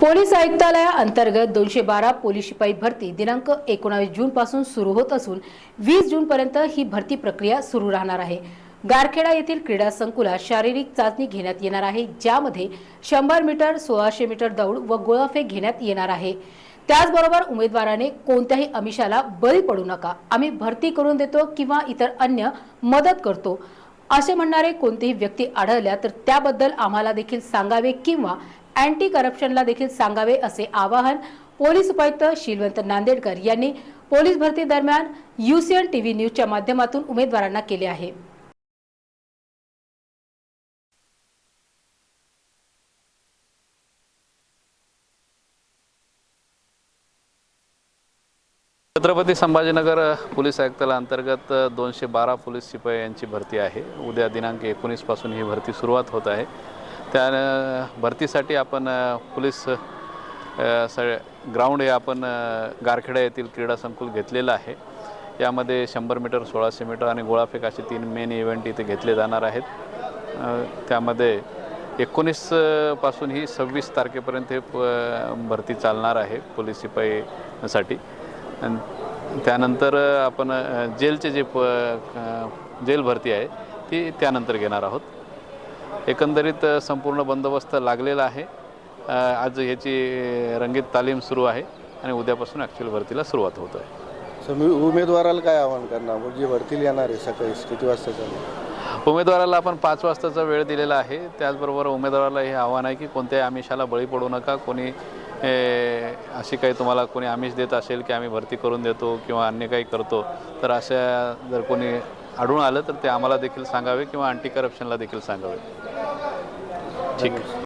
Police आयुक्तालया अंतर्गत दोनशे बारा पोलीस शिपाई भरती दिनांक एकोणावीस जून पासून सुरू होत असून वीस जून पर्यंत ही भरती प्रक्रिया सुरू राहणार आहे. गारखेडा येथील क्रीडा संकुलात शारीरिक चाचणी घेण्यात येणार आहे ज्यामध्ये शंभर मीटर सोळाशे मीटर दौड व गोळाफेक घेण्यात येणार आहे. त्याचबरोबर उमेदवाराने कोणत्याही अमिषाला बळी पडू नका. आम्ही भरती करून देतो किंवा इतर अन्य मदत करतो. असे म्हणणारे कोणतीही व्यक्ती आढळल्या तर त्याबद्दल आम्हाला देखील सांगावे किंवा अँटी करप्शनला देखील सांगावे असे आवाहन पोलीस उपायुक्त शिलवंत नांदेडकर यांनी पोलीस भरती दरम्यान युसीएन टीव्ही न्यूजच्या माध्यमातून उमेदवारांना केले आहे. छत्रपती संभाजीनगर पोलीस आयुक्ताला अंतर्गत दोनशे बारा पोलीस शिपाई यांची भरती आहे. उद्या दिनांक एकोणीसपासून ही भरती सुरुवात होत आहे. त्या भरतीसाठी आपण पोलीस स ग्राउंड हे आपण गारखेडा येथील क्रीडा संकुल घेतलेलं आहे. यामध्ये शंभर मीटर सोळाशे मीटर आणि गोळाफेक असे तीन मेन इव्हेंट इथे घेतले जाणार आहेत. त्यामध्ये एकोणीसपासून ही सव्वीस तारखेपर्यंत हे प- भरती चालणार आहे पोलीस शिपाईसाठी. त्यानंतर आपण जेलचे जे प जेल भरती आहे ती त्यानंतर घेणार आहोत. एकंदरीत संपूर्ण बंदोबस्त लागलेला आहे. आज ह्याची रंगीत तालीम सुरू आहे आणि उद्यापासून ॲक्च्युअल भरतीला सुरुवात होत आहे. सर मी उमेदवाराला काय आव्हान करणार? जे भरतीला येणार आहे सकाळी किती वाजता उमेदवाराला आपण पाच वाजताचा वेळ दिलेला आहे. त्याचबरोबर उमेदवाराला हे आव्हान आहे की कोणत्याही आमिषाला बळी पडू नका. कोणी अशी काही तुम्हाला कोणी आमिष देत असेल की आम्ही भरती करून देतो किंवा अन्य काही करतो तर अशा जर कोणी आढळून आलं तर ते आम्हाला देखील सांगावे किंवा अँटी करप्शनला देखील सांगावे. ठीक. आहे